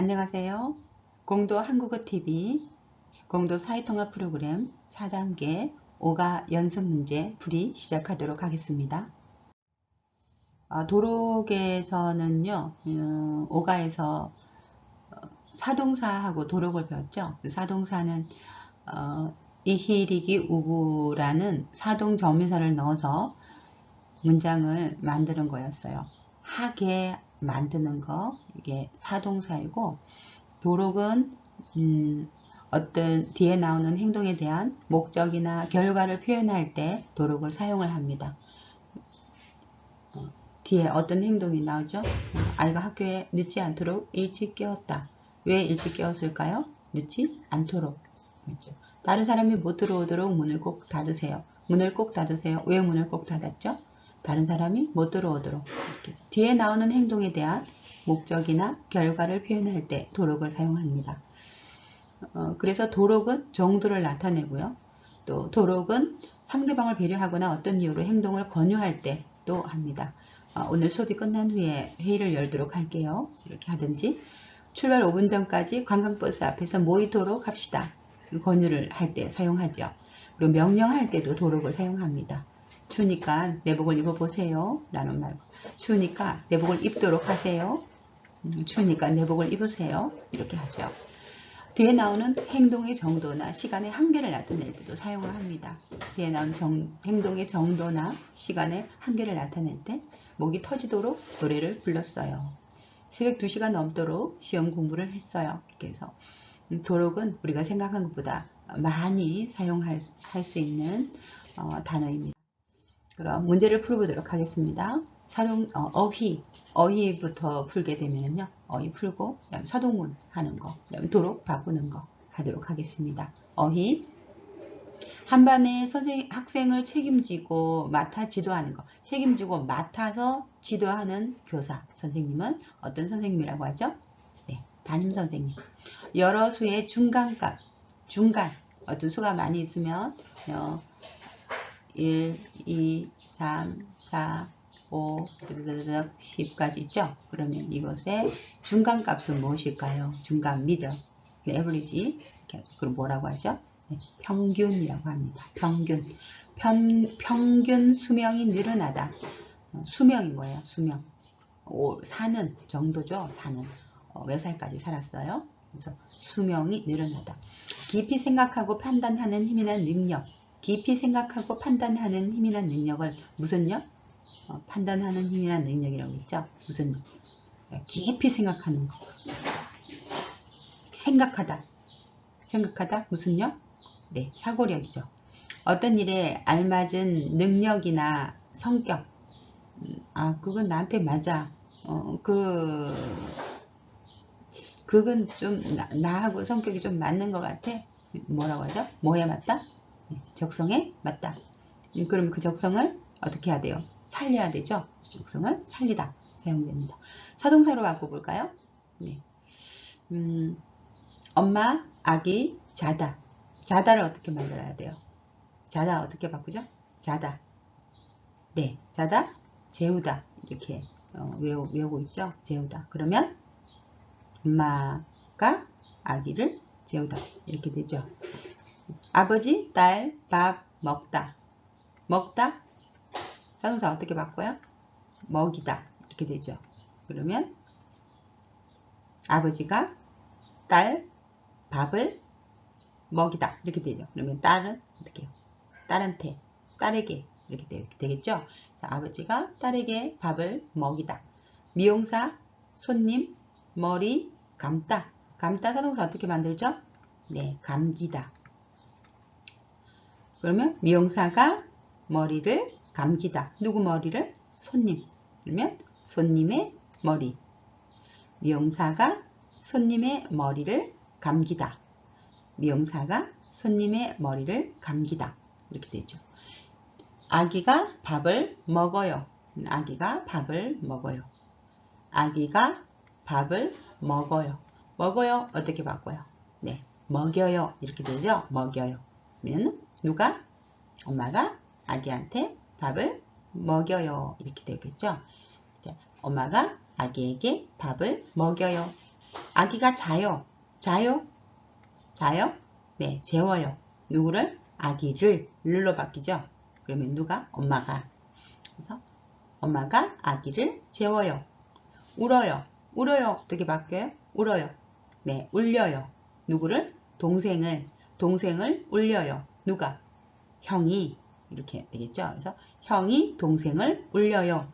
안녕하세요. 공도 한국어 TV 공도 사회통합 프로그램 4단계 5가 연습 문제 풀이 시작하도록 하겠습니다. 어, 도록에서는요, 음, 5가에서 사동사하고 도록을 배웠죠. 그 사동사는 어, 이히리기 우구라는 사동 점유사를 넣어서 문장을 만드는 거였어요. 하게 만드는 거 이게 사동사이고 도록은 음, 어떤 뒤에 나오는 행동에 대한 목적이나 결과를 표현할 때 도록을 사용을 합니다. 어, 뒤에 어떤 행동이 나오죠? 아이가 학교에 늦지 않도록 일찍 깨웠다. 왜 일찍 깨웠을까요? 늦지 않도록. 그렇죠. 다른 사람이 못 들어오도록 문을 꼭 닫으세요. 문을 꼭 닫으세요. 왜 문을 꼭 닫았죠? 다른 사람이 못 들어오도록. 이렇게. 뒤에 나오는 행동에 대한 목적이나 결과를 표현할 때 도록을 사용합니다. 어, 그래서 도록은 정도를 나타내고요. 또 도록은 상대방을 배려하거나 어떤 이유로 행동을 권유할 때도 합니다. 어, 오늘 수업이 끝난 후에 회의를 열도록 할게요. 이렇게 하든지 출발 5분 전까지 관광버스 앞에서 모이도록 합시다. 권유를 할 때 사용하죠. 그리고 명령할 때도 도록을 사용합니다. 추우니까 내복을 입어보세요. 라는 말. 추우니까 내복을 입도록 하세요. 음, 추우니까 내복을 입으세요. 이렇게 하죠. 뒤에 나오는 행동의 정도나 시간의 한계를 나타낼 때도 사용을 합니다. 뒤에 나온 정, 행동의 정도나 시간의 한계를 나타낼 때 목이 터지도록 노래를 불렀어요. 새벽 2시가 넘도록 시험 공부를 했어요. 해서 음, 도록은 우리가 생각한 것보다 많이 사용할 수 있는 어, 단어입니다. 그럼 문제를 풀어보도록 하겠습니다. 사동 어, 휘 어휘부터 풀게 되면요. 어휘 풀고 그다음 사동문 하는 거, 그다음 도록 바꾸는 거 하도록 하겠습니다. 어휘 한반에 선생 학생을 책임지고 맡아 지도하는 거. 책임지고 맡아서 지도하는 교사 선생님은 어떤 선생님이라고 하죠? 네, 담임 선생님. 여러 수의 중간값, 중간. 어떤 수가 많이 있으면 어, 1, 2, 3, 4, 5, 10까지 있죠? 그러면 이것의 중간 값은 무엇일까요? 중간 미들, 에버리지. 그럼 뭐라고 하죠? 네, 평균이라고 합니다. 평균. 편, 평균 수명이 늘어나다. 어, 수명이 뭐예요? 수명. 오, 사는 정도죠. 사는. 어, 몇 살까지 살았어요? 그래서 수명이 늘어나다. 깊이 생각하고 판단하는 힘이나 능력. 깊이 생각하고 판단하는 힘이나 능력을 무슨 요? 어, 판단하는 힘이나 능력이라고 했죠. 무슨 깊이 생각하는 거. 생각하다. 생각하다 무슨 요? 네, 사고력이죠. 어떤 일에 알맞은 능력이나 성격. 음, 아, 그건 나한테 맞아. 어, 그, 그건 좀 나, 하고 성격이 좀 맞는 것 같아. 뭐라고 하죠? 뭐에 맞다? 네, 적성에 맞다. 음, 그럼 그 적성을 어떻게 해야 돼요? 살려야 되죠? 적성을 살리다 사용됩니다. 사동사로 바꿔볼까요? 네. 음, 엄마, 아기, 자다. 자다를 어떻게 만들어야 돼요? 자다 어떻게 바꾸죠? 자다. 네, 자다, 재우다 이렇게 어, 외우, 외우고 있죠? 재우다. 그러면 엄마가 아기를 재우다 이렇게 되죠. 아버지, 딸, 밥 먹다. 먹다. 자동사 어떻게 바꿔요? 먹이다 이렇게 되죠. 그러면 아버지가 딸 밥을 먹이다 이렇게 되죠. 그러면 딸은 어떻게 해요? 딸한테 딸에게 이렇게 되겠죠. 자, 아버지가 딸에게 밥을 먹이다. 미용사 손님 머리 감다. 감다 사동사 어떻게 만들죠? 네, 감기다. 그러면 미용사가 머리를 감기다. 누구 머리를? 손님. 그러면 손님의 머리. 미용사가 손님의 머리를 감기다. 미용사가 손님의 머리를 감기다. 이렇게 되죠. 아기가 밥을 먹어요. 아기가 밥을 먹어요. 아기가 밥을 먹어요. 먹어요. 어떻게 바꿔요? 네. 먹여요. 이렇게 되죠. 먹여요. 그러면 누가? 엄마가 아기한테 밥을 먹여요. 이렇게 되겠죠. 자, 엄마가 아기에게 밥을 먹여요. 아기가 자요. 자요? 자요? 네, 재워요. 누구를? 아기를 를로 바뀌죠. 그러면 누가? 엄마가. 그래서 엄마가 아기를 재워요. 울어요. 울어요. 어떻게 바뀌어요? 울어요. 네, 울려요. 누구를? 동생을. 동생을 울려요. 누가? 형이. 이렇게 되겠죠. 그래서 형이 동생을 울려요.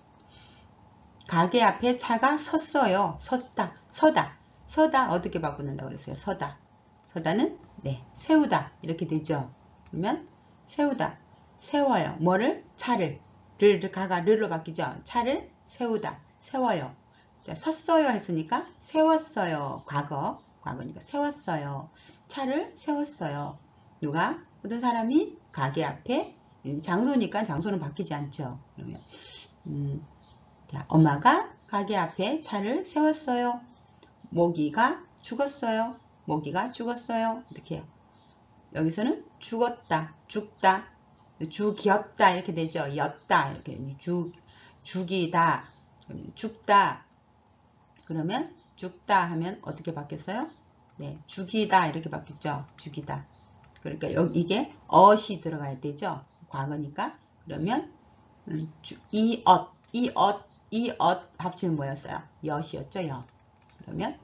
가게 앞에 차가 섰어요. 섰다. 서다. 서다. 어떻게 바꾸는다고 그랬어요? 서다. 서다는 네, 세우다. 이렇게 되죠. 그러면 세우다. 세워요. 뭐를? 차를. 를, 가가 르로 바뀌죠. 차를 세우다. 세워요. 자, 섰어요 했으니까 세웠어요. 과거. 과거니까 세웠어요. 차를 세웠어요. 누가? 어떤 사람이 가게 앞에 음, 장소니까 장소는 바뀌지 않죠. 그러면 음, 자, 엄마가 가게 앞에 차를 세웠어요. 모기가 죽었어요. 모기가 죽었어요. 이렇게 해요. 여기서는 죽었다, 죽다, 죽이었다 이렇게 되죠. 였다 이렇게 죽, 죽이다, 죽다. 그러면 죽다 하면 어떻게 바뀌었어요? 네, 죽이다 이렇게 바뀌었죠. 죽이다. 그러니까 여기 이게 엇이 들어가야 되죠. 과거니까. 그러면 음, 주, 이엇, 이엇, 이엇 합치면 뭐였어요? 엿이었죠. 엿. 그러면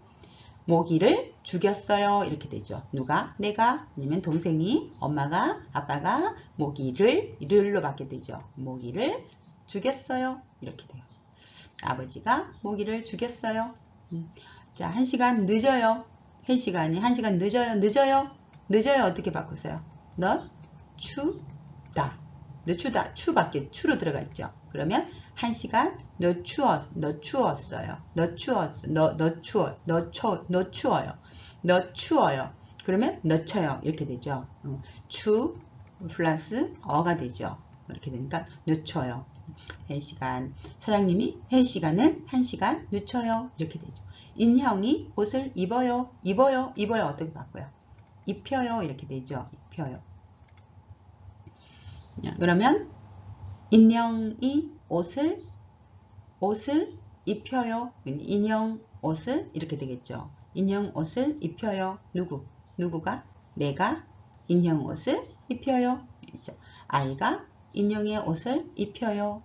모기를 죽였어요. 이렇게 되죠. 누가? 내가 아니면 동생이 엄마가 아빠가 모기를 를로 받게 되죠. 모기를 죽였어요. 이렇게 돼요. 아버지가 모기를 죽였어요. 음. 자, 한 시간 늦어요. 한 시간이 한 시간 늦어요. 늦어요. 늦어요. 어떻게 바꾸세요? 너 추다. 너 추다. 추 밖에 추로 들어가 있죠. 그러면 한 시간 너 추워 너 추웠어요. 너 추웠어. 너너 추워. 너 추, 너 추워요. 너 추워요. 그러면 너쳐요. 이렇게 되죠. 어, 추 플러스 어가 되죠. 이렇게 되니까 늦춰요. 한 시간 사장님이 한 시간을 한 시간 늦춰요. 이렇게 되죠. 인형이 옷을 입어요. 입어요. 입어요. 어떻게 바꿔요? 입혀요. 이렇게 되죠. 입혀요. 그러면 인형이 옷을 옷을 입혀요. 인형 옷을 이렇게 되겠죠. 인형 옷을 입혀요. 누구? 누구가? 내가 인형 옷을 입혀요. 아이가 인형의 옷을 입혀요.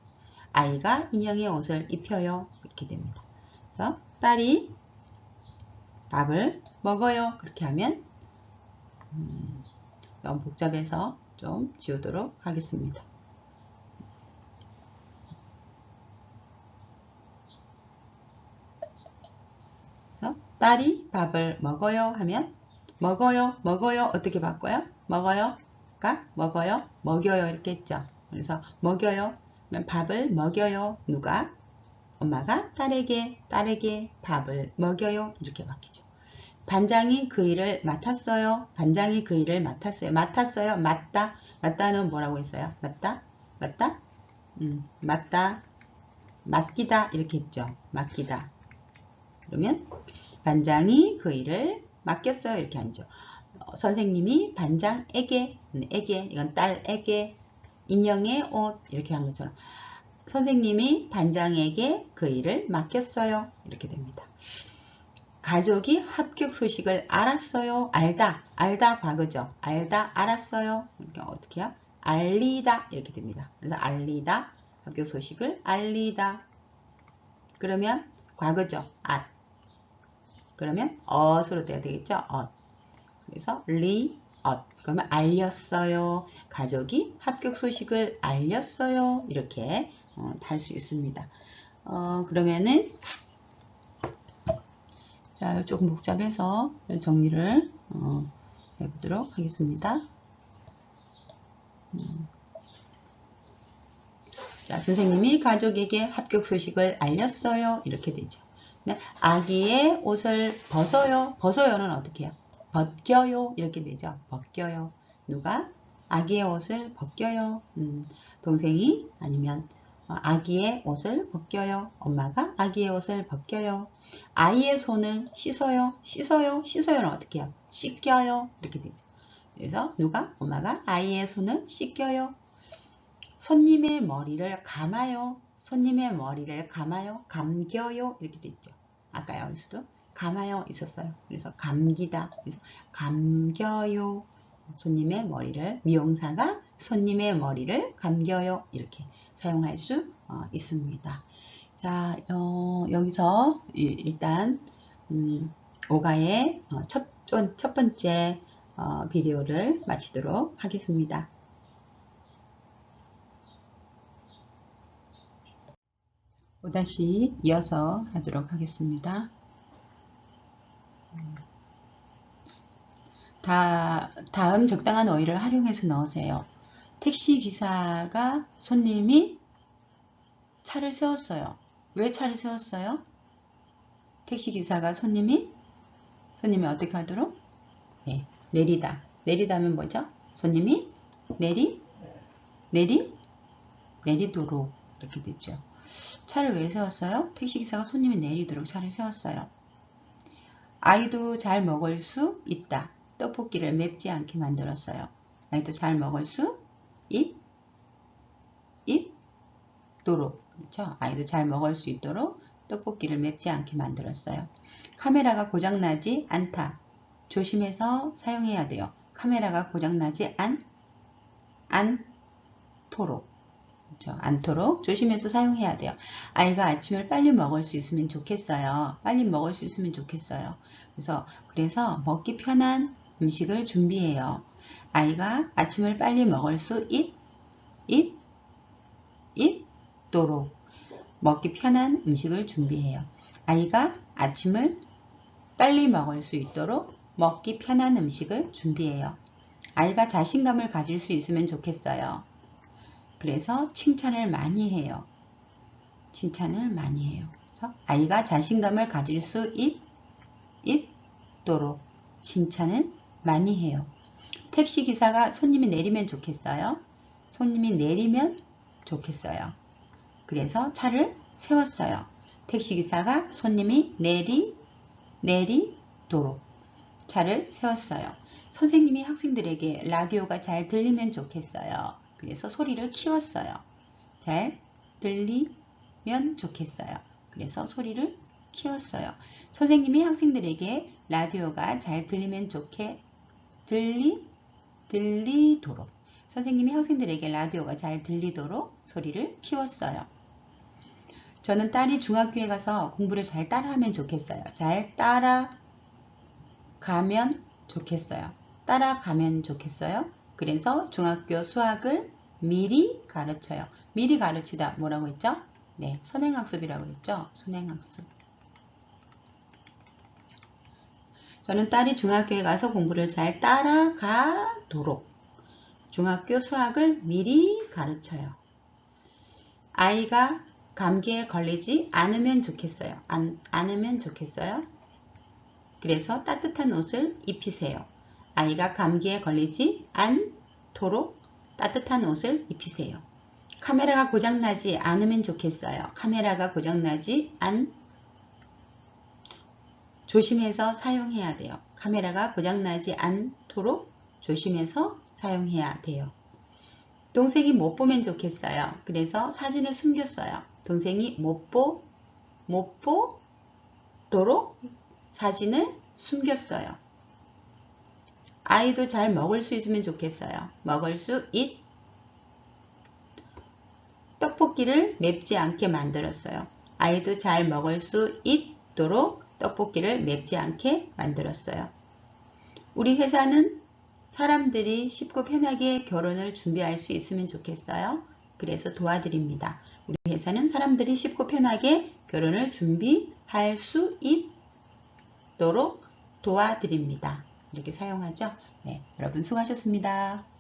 아이가 인형의 옷을 입혀요. 이렇게 됩니다. 그래서 딸이 밥을 먹어요. 그렇게 하면 음, 너무 복잡해서 좀 지우도록 하겠습니다. 그래서 딸이 밥을 먹어요 하면 먹어요 먹어요 어떻게 바꿔요? 먹어요 가 먹어요 먹여요 이렇게 했죠. 그래서 먹여요 밥을 먹여요 누가? 엄마가 딸에게 딸에게 밥을 먹여요 이렇게 바뀌죠. 반장이 그 일을 맡았어요. 반장이 그 일을 맡았어요. 맡았어요. 맞다. 맞다는 뭐라고 했어요? 맞다? 맞다? 음, 맞다. 맡기다 이렇게 했죠. 맡기다. 그러면 반장이 그 일을 맡겼어요. 이렇게 하죠. 어, 선생님이 반장에게, 에게, 이건 딸에게, 인형의 옷 이렇게 한 것처럼 선생님이 반장에게 그 일을 맡겼어요. 이렇게 됩니다. 가족이 합격 소식을 알았어요. 알다. 알다 과거죠. 알다. 알았어요. 이렇게 어떻게 해요? 알리다. 이렇게 됩니다. 그래서 알리다. 합격 소식을 알리다. 그러면 과거죠. 앗. 그러면 엇으로 돼야 되겠죠. 엇. 그래서 리, 엇. 그러면 알렸어요. 가족이 합격 소식을 알렸어요. 이렇게 어, 달 수 있습니다. 어, 그러면은 자, 조금 복잡해서 정리를 어, 해보도록 하겠습니다. 음. 자, 선생님이 가족에게 합격 소식을 알렸어요. 이렇게 되죠. 네, 아기의 옷을 벗어요. 벗어요는 어떻게 해요? 벗겨요. 이렇게 되죠. 벗겨요. 누가? 아기의 옷을 벗겨요. 음, 동생이 아니면 어, 아기의 옷을 벗겨요. 엄마가 아기의 옷을 벗겨요. 아이의 손을 씻어요. 씻어요. 씻어요는 어떻게 해요? 씻겨요. 이렇게 되죠. 그래서 누가? 엄마가 아이의 손을 씻겨요. 손님의 머리를 감아요. 손님의 머리를 감아요. 감겨요. 이렇게 됐죠. 아까 여기서도 감아요 있었어요. 그래서 감기다. 그래서 감겨요. 손님의 머리를 미용사가 손님의 머리를 감겨요 이렇게 사용할 수 어, 있습니다. 자 어, 여기서 일단 음, 오가의 어, 첫, 첫 번째 어, 비디오를 마치도록 하겠습니다. 또다시 이어서 하도록 하겠습니다. 다, 다음 적당한 어휘를 활용해서 넣으세요. 택시 기사가 손님이 차를 세웠어요. 왜 차를 세웠어요? 택시 기사가 손님이 손님이 어떻게 하도록? 네, 내리다. 내리다면 뭐죠? 손님이 내리 내리 내리도록 이렇게 됐죠. 차를 왜 세웠어요? 택시기사가 손님이 내리도록 차를 세웠어요. 아이도 잘 먹을 수 있다. 떡볶이를 맵지 않게 만들었어요. 아이도 잘 먹을 수 있, 있도록 그렇죠? 아이도 잘 먹을 수 있도록 떡볶이를 맵지 않게 만들었어요. 카메라가 고장나지 않다. 조심해서 사용해야 돼요. 카메라가 고장나지 않, 않도록 그렇죠? 않도록 조심해서 사용해야 돼요. 아이가 아침을 빨리 먹을 수 있으면 좋겠어요. 빨리 먹을 수 있으면 좋겠어요. 그래서 그래서 먹기 편한 음식을 준비해요. 아이가 아침을 빨리 먹을 수 있, 있, 있도록 먹기 편한 음식을 준비해요. 아이가 아침을 빨리 먹을 수 있도록 먹기 편한 음식을 준비해요. 아이가 자신감을 가질 수 있으면 좋겠어요. 그래서 칭찬을 많이 해요. 칭찬을 많이 해요. 그래서 아이가 자신감을 가질 수 있, 있도록 칭찬을 많이 해요. 택시기사가 손님이 내리면 좋겠어요. 손님이 내리면 좋겠어요. 그래서 차를 세웠어요. 택시기사가 손님이 내리, 내리도록 차를 세웠어요. 선생님이 학생들에게 라디오가 잘 들리면 좋겠어요. 그래서 소리를 키웠어요. 잘 들리면 좋겠어요. 그래서 소리를 키웠어요. 선생님이 학생들에게 라디오가 잘 들리면 좋게 들리 들리도록 선생님이 학생들에게 라디오가 잘 들리도록 소리를 키웠어요. 저는 딸이 중학교에 가서 공부를 잘 따라하면 좋겠어요. 잘 따라가면 좋겠어요. 따라가면 좋겠어요. 그래서 중학교 수학을 미리 가르쳐요. 미리 가르치다 뭐라고 했죠? 네, 선행학습이라고 그랬죠? 선행학습. 저는 딸이 중학교에 가서 공부를 잘 따라가도록 중학교 수학을 미리 가르쳐요. 아이가 감기에 걸리지 않으면 좋겠어요. 안, 않으면 좋겠어요. 그래서 따뜻한 옷을 입히세요. 아이가 감기에 걸리지 않도록 따뜻한 옷을 입히세요. 카메라가 고장나지 않으면 좋겠어요. 카메라가 고장나지 않 조심해서 사용해야 돼요. 카메라가 고장나지 않도록 조심해서 사용해야 돼요. 동생이 못 보면 좋겠어요. 그래서 사진을 숨겼어요. 동생이 못 보, 못 보도록 사진을 숨겼어요. 아이도 잘 먹을 수 있으면 좋겠어요. 먹을 수 있. 떡볶이를 맵지 않게 만들었어요. 아이도 잘 먹을 수 있도록 떡볶이를 맵지 않게 만들었어요. 우리 회사는 사람들이 쉽고 편하게 결혼을 준비할 수 있으면 좋겠어요. 그래서 도와드립니다. 우리 회사는 사람들이 쉽고 편하게 결혼을 준비할 수 있도록 도와드립니다. 이렇게 사용하죠. 네, 여러분 수고하셨습니다.